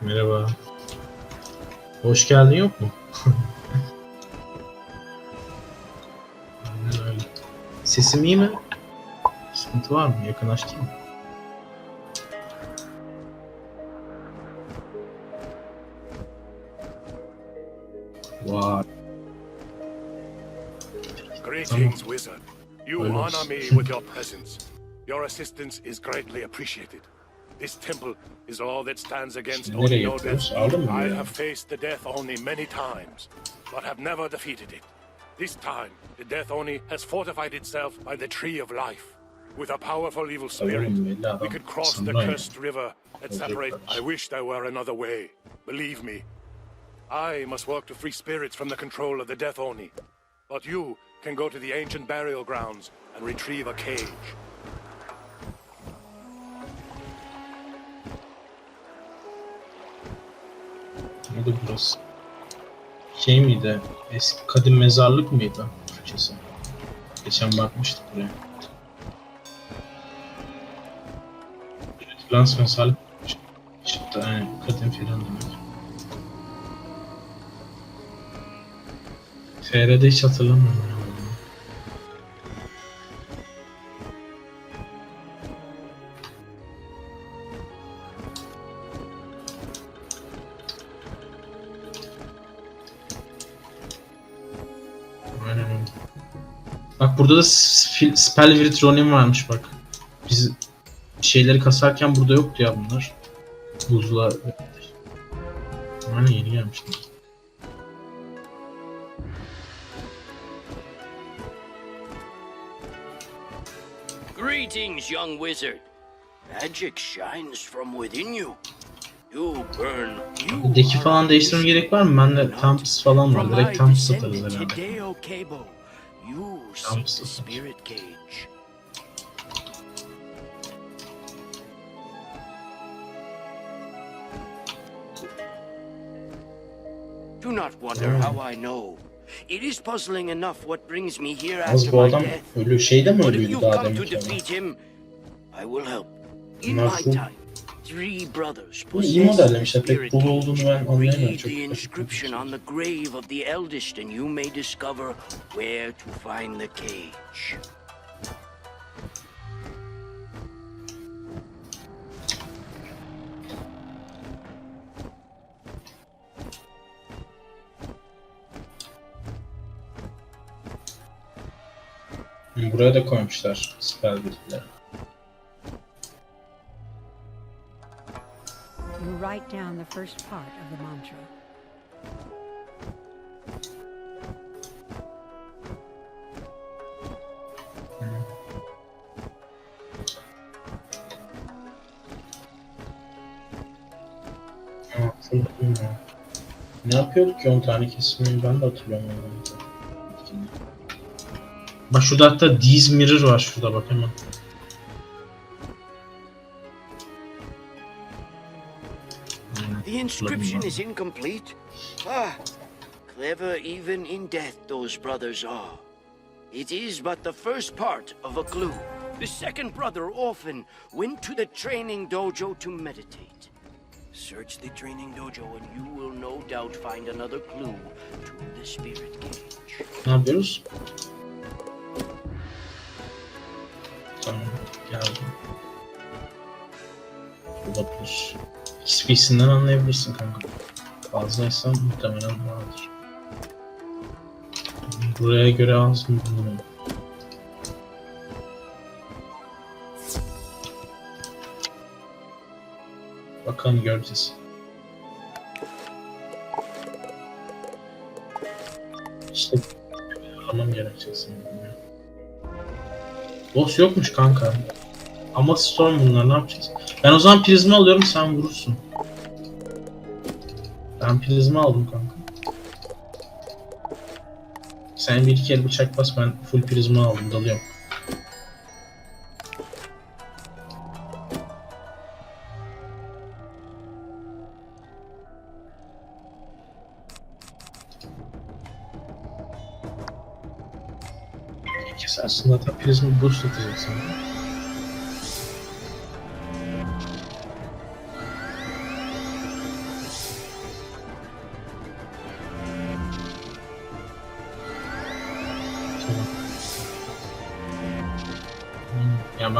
Merhaba. Hoş geldin yok mu? Sesim iyi mi? Sıkıntı var mı? Yakınlaştın mı? Vay. Greetings, wizard. You honor me with your presence. Your assistance is greatly appreciated. This temple is all that stands against Şimdi nereye Oni yapıyoruz? Odin. I have faced the Death Oni many times, but have never defeated it. This time, the Death Oni has fortified itself by the Tree of Life. With a powerful evil spirit, belli adam. we could cross the cursed river that separate. I wish there were another way. Believe me, I must work to free spirits from the control of the Death Oni. But you can go to the ancient burial grounds and retrieve a cage. Neydi burası? Şey miydi? Eski kadim mezarlık mıydı? Türkçesi. Geçen bakmıştık buraya. Lans mezarlık çıktı. Yani kadim filan demek. FR'de hiç hatırlamıyorum. Burada da s- Spellwirt Ronin varmış bak. Biz şeyleri kasarken burada yoktu ya bunlar. Buzla. Aynen yeni gelmişler. Greetings, young wizard. Magic shines from within you. You burn. You Deki falan değiştirme gerek var mı? Bende Tamps falan var. Direkt satarız descendant herhalde. Hideo Seek the spirit cage. Do not wonder Hmm. how I know. It is puzzling enough what brings me here after my death. ölü şeyde mi But if ölüydü you daha come to demin defeat him, I will help. In my time, three brothers iyi modellemişler. Pek dolu olduğunu ben anlayamıyorum. Çok the inscription on the grave of the eldest, and you may discover where to find the cage. Buraya da koymuşlar Spellwirt'leri. You write down the first part of the mantra. Ne yapıyorduk ki 10 tane kesimi ben de hatırlamıyorum. Bak şurada hatta Diz Mirror var şurada bak hemen. The inscription is incomplete. Ah, clever even in death, those brothers are. It is but the first part of a clue. The second brother often went to the training dojo to meditate. Search the training dojo and you will no doubt find another clue to the spirit cage. Ne yapıyoruz? Tamam geldim. Olabilir. XP'sinden anlayabilirsin kanka. Fazlaysa muhtemelen vardır. Buraya göre az mı bilmiyorum. Bakalım göreceğiz. İşte Anlam gerekecek sanırım ya. Boss yokmuş kanka. Ama Storm bunlar ne yapacağız? Ben o zaman prizma alıyorum sen vurursun. Ben prizma aldım kanka. Sen bir iki el bıçak bas ben full prizma aldım dalıyorum. Kesersin zaten prizma boost atacak.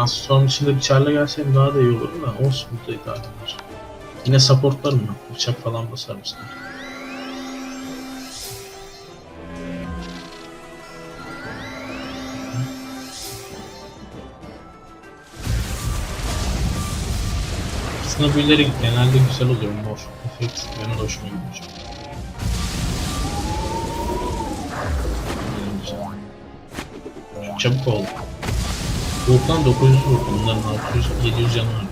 Ben Storm içinde bıçarla gelseydim daha da iyi olurdu da olsun burada idare eder. Yine supportlarım ben. Bıçak falan basarım sana. Aslında büyüleri genelde güzel oluyor mor. Efekt benim de hoşuma gidiyor. Çok çabuk oldu. Volkan 900 vurdu. Bunların 600, 700 canı var.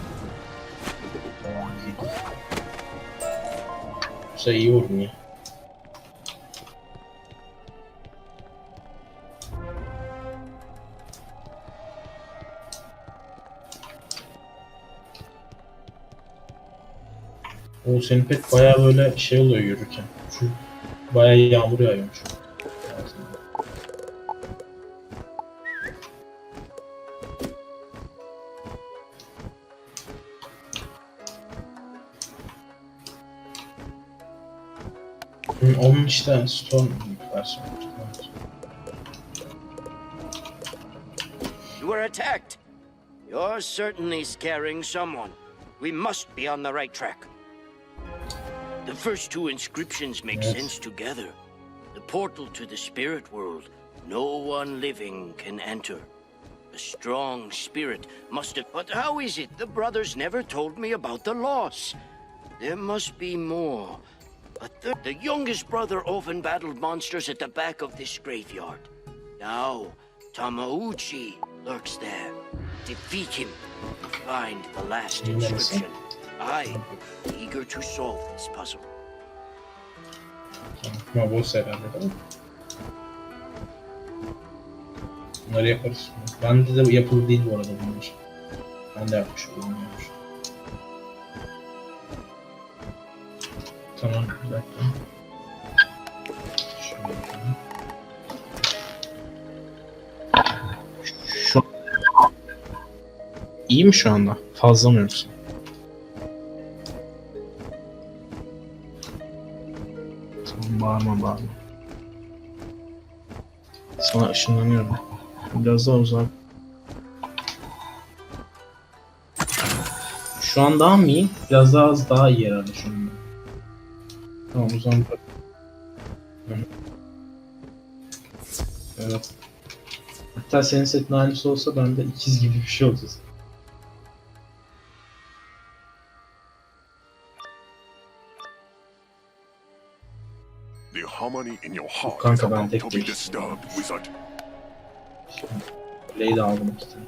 Güzel iyi vurdun ya. O senin pek bayağı böyle şey oluyor yürürken. Şu bayağı yağmur yağıyormuş. Hı, Onun işte Storm versiyonu. You were attacked. You're certainly scaring someone. We must be on the right track. The first two inscriptions make Yes. sense together. The portal to the spirit world. No one living can enter. A strong spirit must have. But how is it the brothers never told me about the loss? There must be more. The youngest brother often battled monsters at the back of this graveyard. Now, Tamauchi lurks there. Defeat him. Find the last inscription. I am eager to solve this puzzle. Ama boss herhalde değil mi? Bunları yaparız. Bende de yapılı değil bu arada bunlar. Ben de yapmış oldum. yapmış. Tamam, bir dakika. Şu İyi mi şu anda? Fazla mı yoksa? Tamam bağırma bağırma. Sana ışınlanıyorum. Biraz daha uzak. Şu an daha mı iyi? Biraz daha az daha iyi herhalde şu anda. Tamam bırak. Hı. Evet. Hatta senin setin aynısı olsa ben de ikiz gibi bir şey olacağız. The harmony in your heart Kanka is ben about tek to be disturbed, wizard. De aldım iki tane.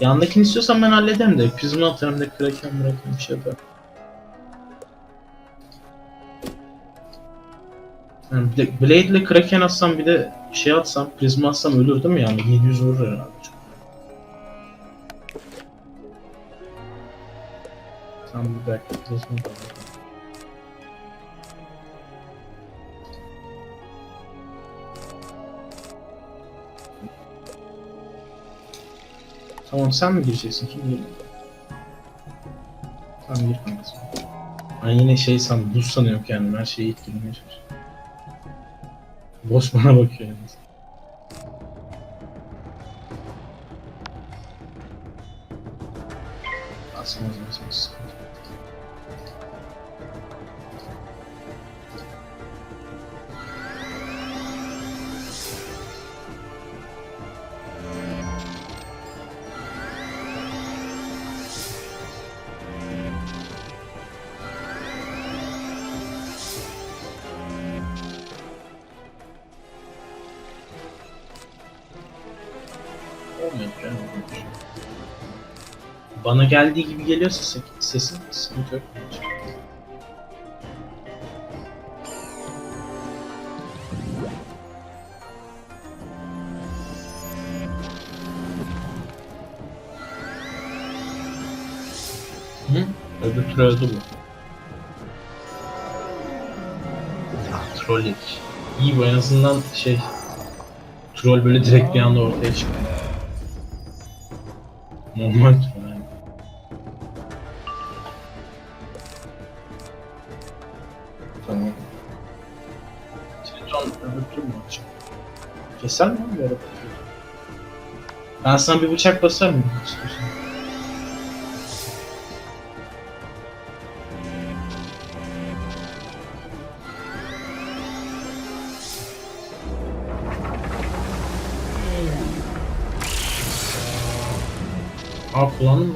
Yandakini istiyorsan ben hallederim de. Prisma atarım da kraken bırakayım bir şey yaparım. Blade ile Kraken atsam bir de şey atsam, Prisma atsam ölür değil mi yani? 700 vurur herhalde. Tamam bir dakika Prisma da. Tamam sen mi gireceksin? Kim giriyor? Tamam gir kanka. Ben yine şey sandım, buz sanıyorum kendimi. Her şeyi ilk girmeye çalışıyorum. Boss bana bakıyor yalnız. Asmaz asmaz sıkıntı. Bana geldiği gibi geliyorsa se- sesin sıkıntı yok. Hı? Öbür tur öldü bu. Ah, troll yedik. İyi bu en azından şey Troll böyle direkt bir anda ortaya çıkıyor. Normal troll Keser mi bir ara bakıyor? Ben sana bir bıçak basarım istiyorsan. Aa kullandın mı?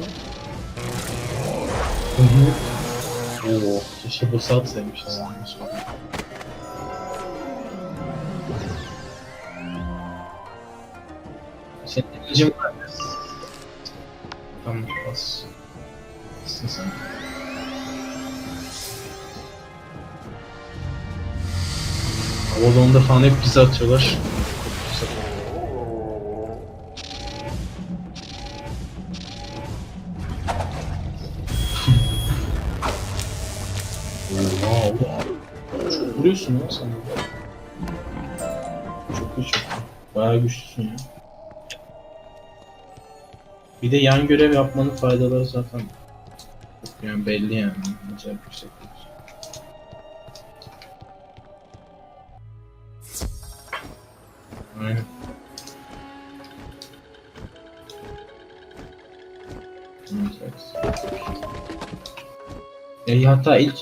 Hı hı. Oo, keşke boss'u atsaymışız. Senin. Tamam bas. Bastın sen. Havalonda falan hep bize atıyorlar. Çok vuruyorsun ya sen. Çok güçlü. Bayağı güçlüsün ya. Bir de yan görev yapmanın faydaları zaten yani belli yani. Acayip yüksek. Aynen. E, hatta ilk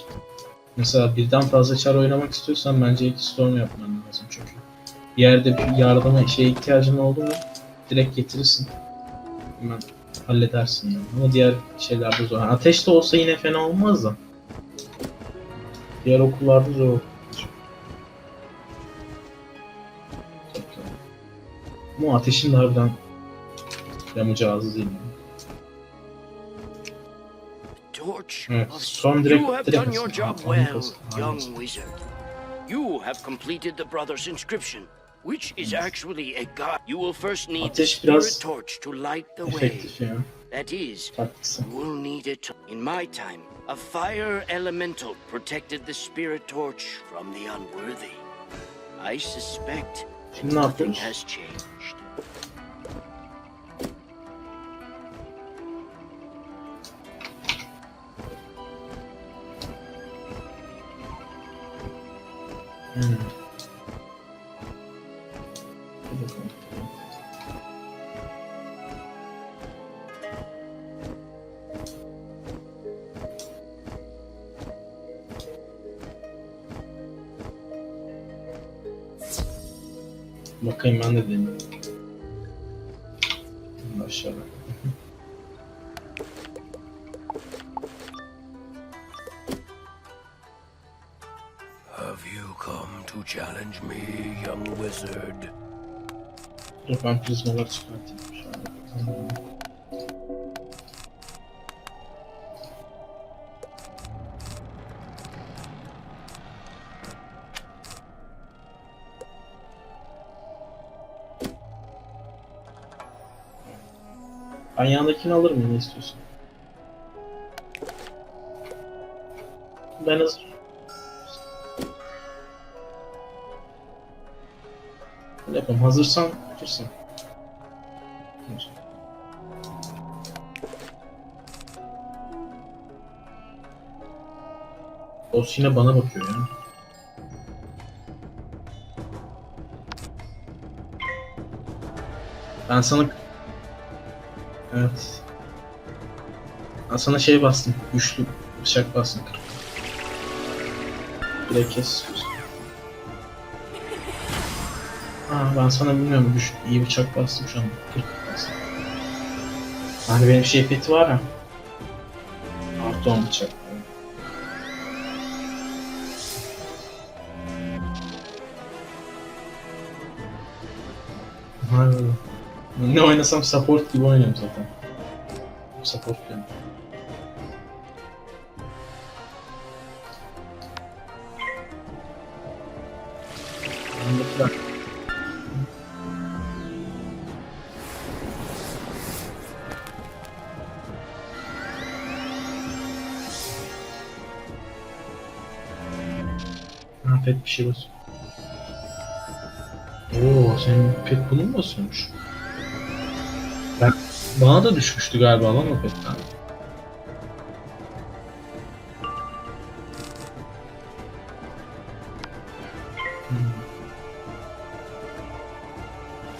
mesela birden fazla çar oynamak istiyorsan bence ilk storm yapman lazım çünkü bir yerde bir yardıma şeye ihtiyacın oldu mu direkt getirirsin. Hemen halledersin yani. Ama diğer şeylerde zor. Yani ateş de olsa yine fena olmaz da. Diğer okullarda zor olur. Ama ateşin de harbiden yamacağız değil mi? Torch Evet, son direkt You have direkt done your atın. job Tamam, well, young wizard. You have completed the brother's inscription, which is actually a god. You will first need the Ateş biraz spirit torch to light the way. Efektif ya. That is, Haklısın. you will need it. In my time, a fire elemental protected the spirit torch from the unworthy. I suspect that Şimdi ne nothing yapıyoruz? has changed. Hmm. Ben prizmaları çıkartayım. Şöyle. Ben yanındakini alırım ne istiyorsan. Ben hazır. Yapalım. Hazırsan otursan. Boss yine bana bakıyor ya. Ben sana... Evet. Ben sana şey bastım. Güçlü bıçak bastım. Direkt kes. Ha, ben sana bilmiyorum güç, iyi bıçak bastım şu an. 40 bastım. Hani benim şey peti var ya. Artı 10 bıçak. Harbi. Ne oynasam support gibi oynuyorum zaten. Support diyorum. Yanındakiler- Ha pet bir şey var. Oo senin pet basıyormuş? Ben, bana da düşmüştü galiba lan o petten. Hmm.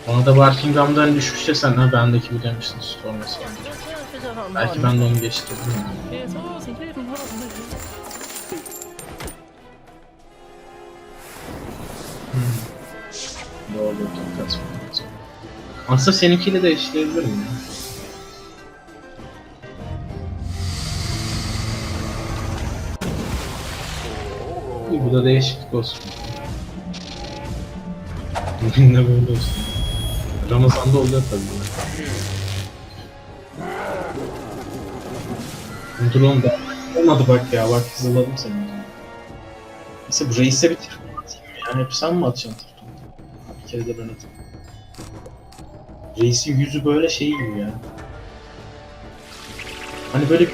Ona da Barkingham'dan düşmüşse sen ha bendeki bu demiştin mesela. Belki ben de onu geçtim. Doğru dikkat Aslında seninkiyle de eşleyebilirim ya. Bu da değişiklik olsun. Bugün de böyle olsun. Ramazan'da oluyor tabii. bu. Dur da olmadı bak ya bak hızladım seni. Neyse bu reise bir tırtım atayım ya. Hep sen mi atacaksın tırtımı? Bir kere de ben atayım. Reisin yüzü böyle şey gibi ya. Hani böyle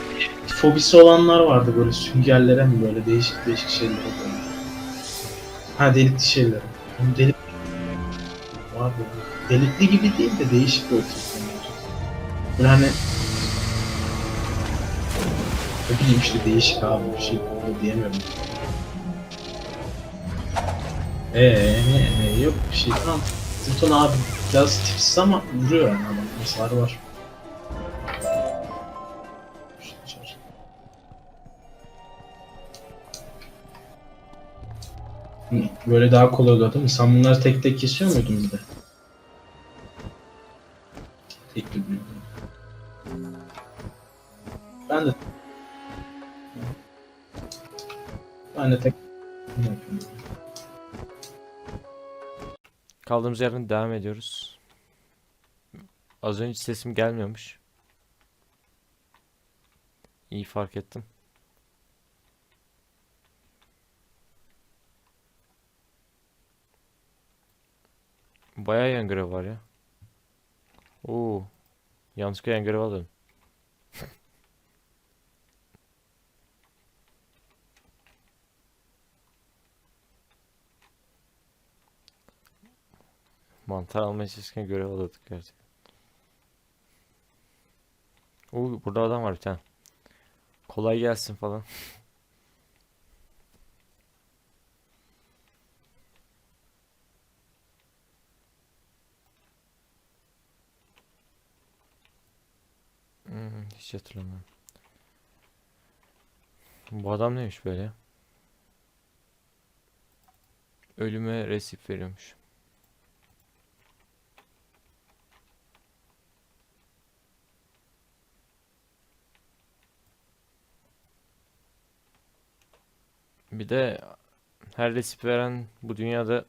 fobisi olanlar vardı böyle süngerlere mi böyle değişik değişik şeylere böyle. Ha delikli şeylere. Hani delik var böyle. Delikli gibi değil de değişik böyle tipler. Böyle hani ne bileyim işte değişik abi bir şey diyemiyorum. Eee ne, yok bir şey tamam. Zıpton abi biraz tipsiz ama vuruyor yani adam. Hasarı var. Böyle daha kolay oluyor değil mi? Sen bunları tek tek kesiyor muydun bir de? Tek tek? Ben de ben de tek Kaldığımız yerden devam ediyoruz. Az önce sesim gelmiyormuş. İyi fark ettim. Bayağı yan görev var ya. Oo. Yanlışlıkla yan görev aldım. Mantar almaya çalışırken görev alıyorduk gerçekten. Oo, burada adam var bir tane. Kolay gelsin falan. Hmm, hiç hatırlamıyorum. Bu adam neymiş böyle? Ölüme resip veriyormuş. Bir de her resip veren bu dünyada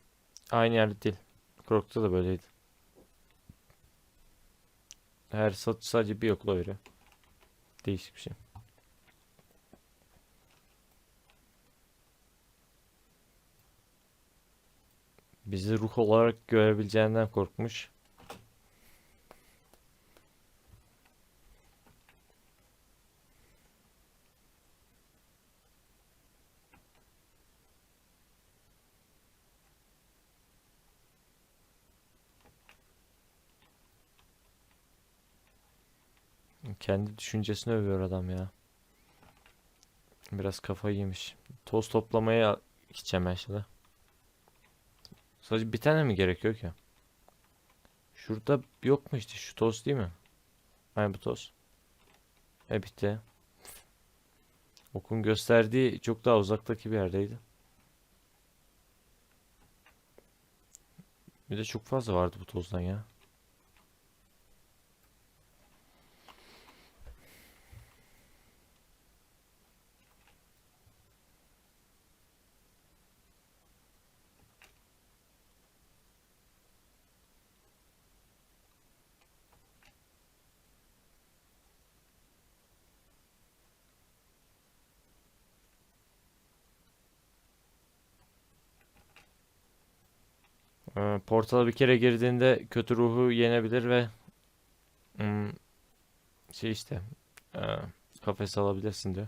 aynı yerde değil. Krok'ta da böyleydi. Her satış sadece bir okula veriyor. Değişik bir şey. Bizi ruh olarak görebileceğinden korkmuş. Kendi düşüncesini övüyor adam ya. Biraz kafayı yemiş. Toz toplamaya gideceğim ben şimdi. Sadece bir tane mi gerekiyor ki? Şurada yok mu işte şu toz değil mi? Aynen bu toz. E bitti. Okun gösterdiği çok daha uzaktaki bir yerdeydi. Bir de çok fazla vardı bu tozdan ya. Ee, Portala bir kere girdiğinde kötü ruhu yenebilir ve hmm, şey işte e, kafes alabilirsin diyor.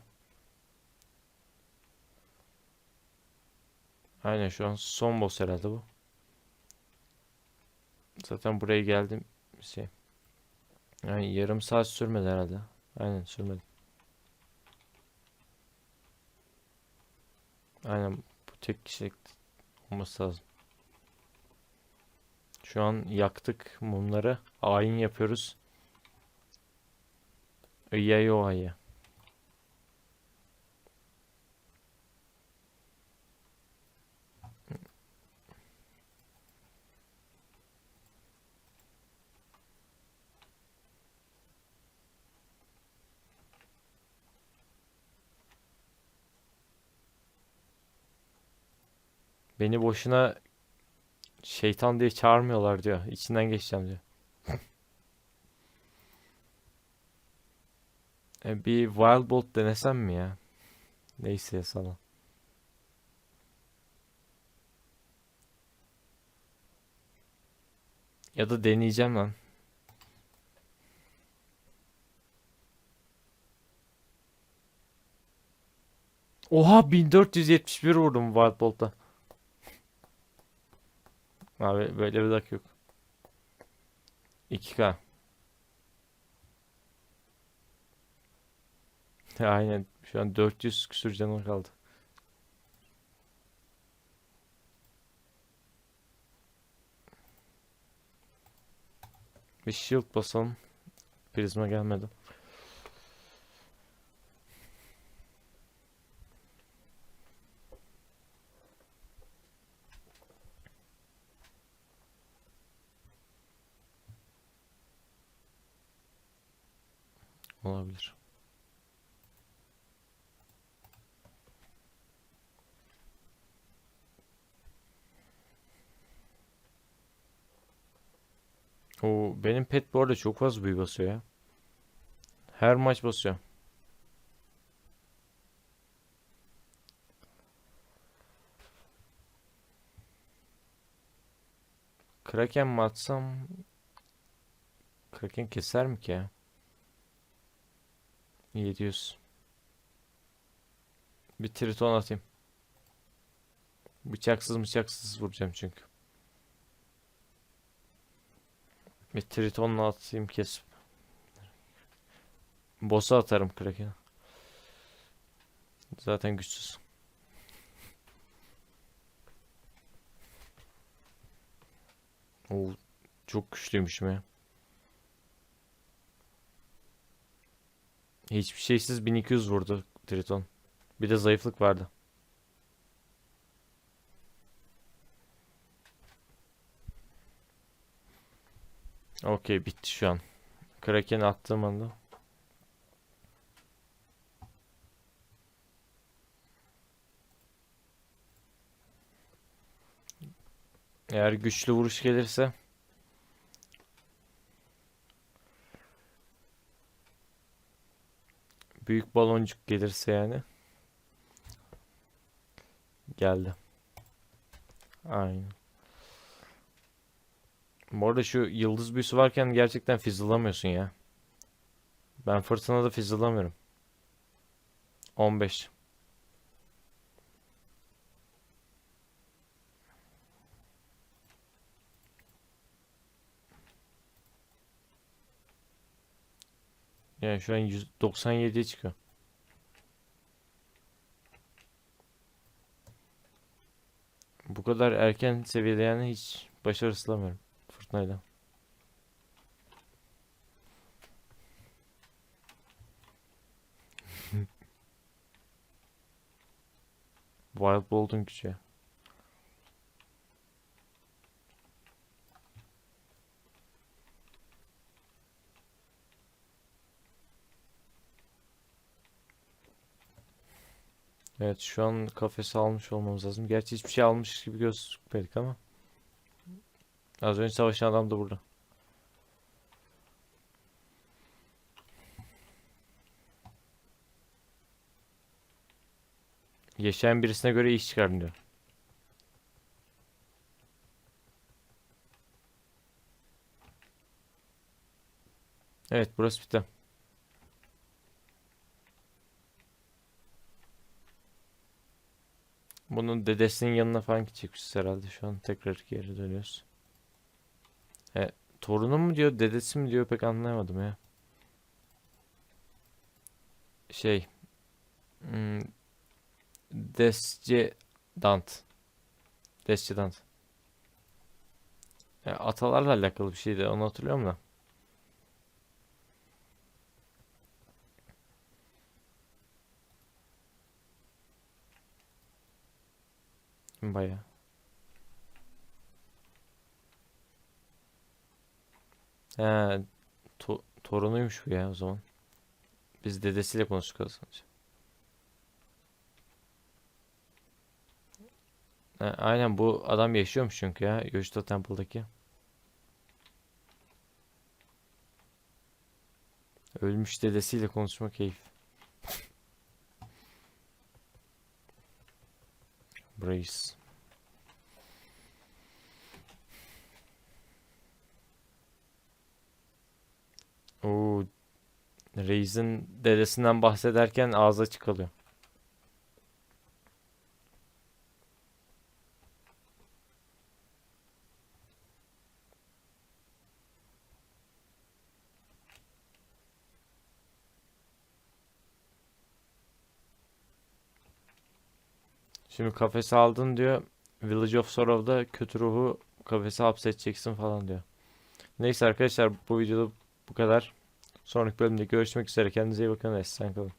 Aynen şu an son boss herhalde bu. Zaten buraya geldim şey. Yani yarım saat sürmedi herhalde. Aynen sürmedi. Aynen bu tek kişilik olması lazım. Şu an yaktık mumları. Ayin yapıyoruz. O ayı. Beni boşuna şeytan diye çağırmıyorlar diyor. İçinden geçeceğim diyor. E, bir Wild Bolt denesem mi ya? Neyse ya sana. Ya da deneyeceğim lan. Oha 1471 vurdum Wild Bolt'a. Abi böyle bir dakika yok. 2K. Aynen. Şu an 400 küsür canım kaldı. Bir shield basalım. Prizma gelmedi. Olabilir. O benim pet bu arada çok fazla büyü basıyor ya. Her maç basıyor. Kraken mi atsam? Kraken keser mi ki ya? 700. Bir triton atayım. Bıçaksız bıçaksız vuracağım çünkü. Bir tritonla atayım kesip. Boss'a atarım Kraken'e. Zaten güçsüz. Oo, çok güçlüymüşüm ya. Hiçbir şeysiz 1200 vurdu Triton. Bir de zayıflık vardı. Okey bitti şu an. Kraken attığım anda. Eğer güçlü vuruş gelirse büyük baloncuk gelirse yani geldi. Aynen. Bu arada şu yıldız büyüsü varken gerçekten fizzle'lamıyorsun ya. Ben fırtınada fizzle'lamıyorum. 15. Yani şu an 197'ye çıkıyor. Bu kadar erken seviyede yani hiç başarı ıslamıyorum fırtınayla. Wild Bolt'un gücü. Evet şu an kafesi almış olmamız lazım. Gerçi hiçbir şey almış gibi gözükmedik ama. Az önce savaşan adam da burada. Yaşayan birisine göre iş çıkarın diyor. Evet burası bitti. Bunun dedesinin yanına falan gidecekmişiz herhalde. Şu an tekrar geri dönüyoruz. E, torunu mu diyor, dedesi mi diyor pek anlayamadım ya. Şey. Hmm, Desce Dant. Desce Dant. Ya, atalarla alakalı bir şeydi onu hatırlıyorum da. Baya. He, to- torunuymuş bu ya o zaman. Biz dedesiyle konuştuk az önce. He, aynen bu adam yaşıyormuş çünkü ya Yoshito Temple'daki. Ölmüş dedesiyle konuşma keyif. Brace. Oo, Reis'in dedesinden bahsederken ağza çıkalıyor. Şimdi kafese aldın diyor. Village of Sorrow'da kötü ruhu kafese hapsedeceksin falan diyor. Neyse arkadaşlar bu videoda bu kadar. Sonraki bölümde görüşmek üzere. Kendinize iyi bakın. Esen kalın.